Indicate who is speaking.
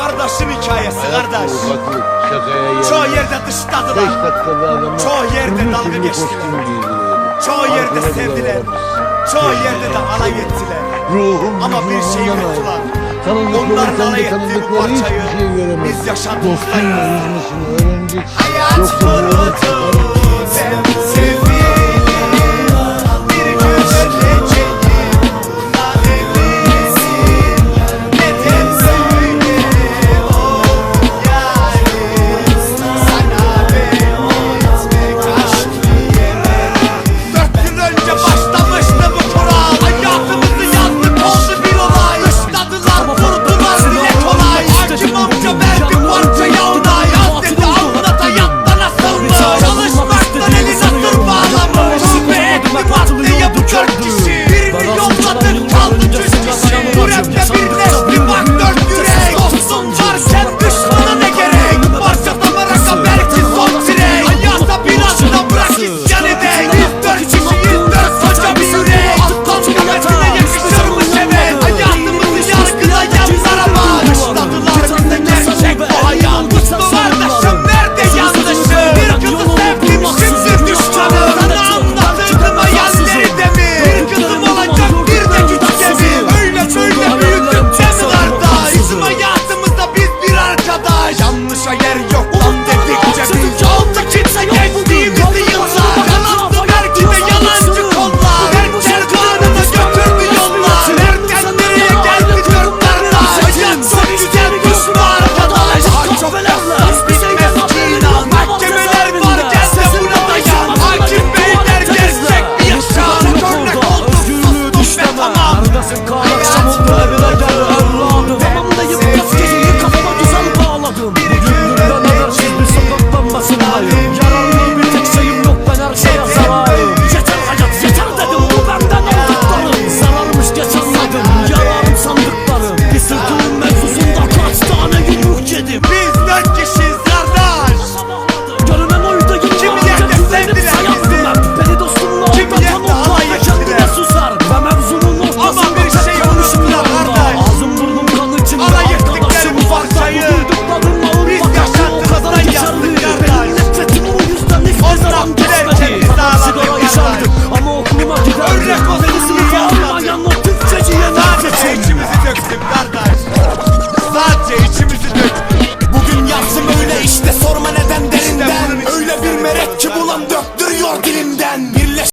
Speaker 1: kardeşim hikayesi kardeş. Çoğu yerde dışladılar. Çoğu yerde dalga geçtiler. Çoğu yerde sevdiler. Çoğu yerde de alay ettiler.
Speaker 2: Ruhum
Speaker 1: Ama bir
Speaker 2: şeyi
Speaker 1: unuttular.
Speaker 2: Onlar
Speaker 1: alay etti bu parçayı. Biz
Speaker 2: yaşadık
Speaker 1: hayat. Hayat.